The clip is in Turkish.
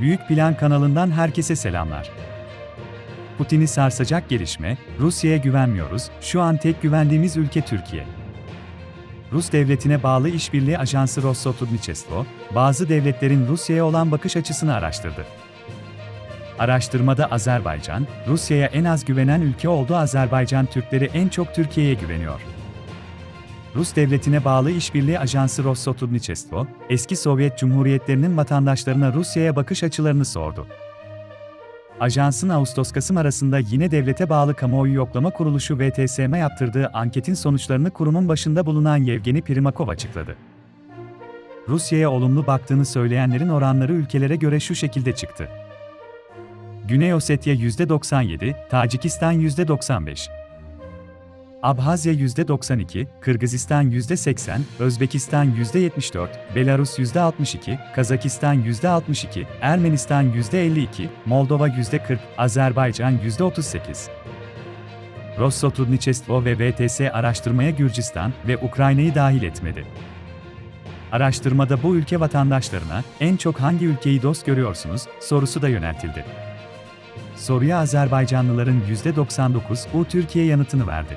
Büyük Plan kanalından herkese selamlar. Putin'i sarsacak gelişme, Rusya'ya güvenmiyoruz, şu an tek güvendiğimiz ülke Türkiye. Rus devletine bağlı işbirliği ajansı Rossotudnichestvo, bazı devletlerin Rusya'ya olan bakış açısını araştırdı. Araştırmada Azerbaycan, Rusya'ya en az güvenen ülke olduğu Azerbaycan Türkleri en çok Türkiye'ye güveniyor. Rus devletine bağlı işbirliği ajansı Rossotudnichestvo, eski Sovyet Cumhuriyetlerinin vatandaşlarına Rusya'ya bakış açılarını sordu. Ajansın Ağustos-Kasım arasında yine devlete bağlı kamuoyu yoklama kuruluşu VTSM yaptırdığı anketin sonuçlarını kurumun başında bulunan Yevgeni Primakov açıkladı. Rusya'ya olumlu baktığını söyleyenlerin oranları ülkelere göre şu şekilde çıktı. Güney Ossetya %97, Tacikistan %95, Abhazya %92, Kırgızistan %80, Özbekistan %74, Belarus %62, Kazakistan %62, Ermenistan %52, Moldova %40, Azerbaycan %38. Rossotudnichestvo ve VTS araştırmaya Gürcistan ve Ukrayna'yı dahil etmedi. Araştırmada bu ülke vatandaşlarına en çok hangi ülkeyi dost görüyorsunuz sorusu da yöneltildi. Soruya Azerbaycanlıların %99 u Türkiye yanıtını verdi.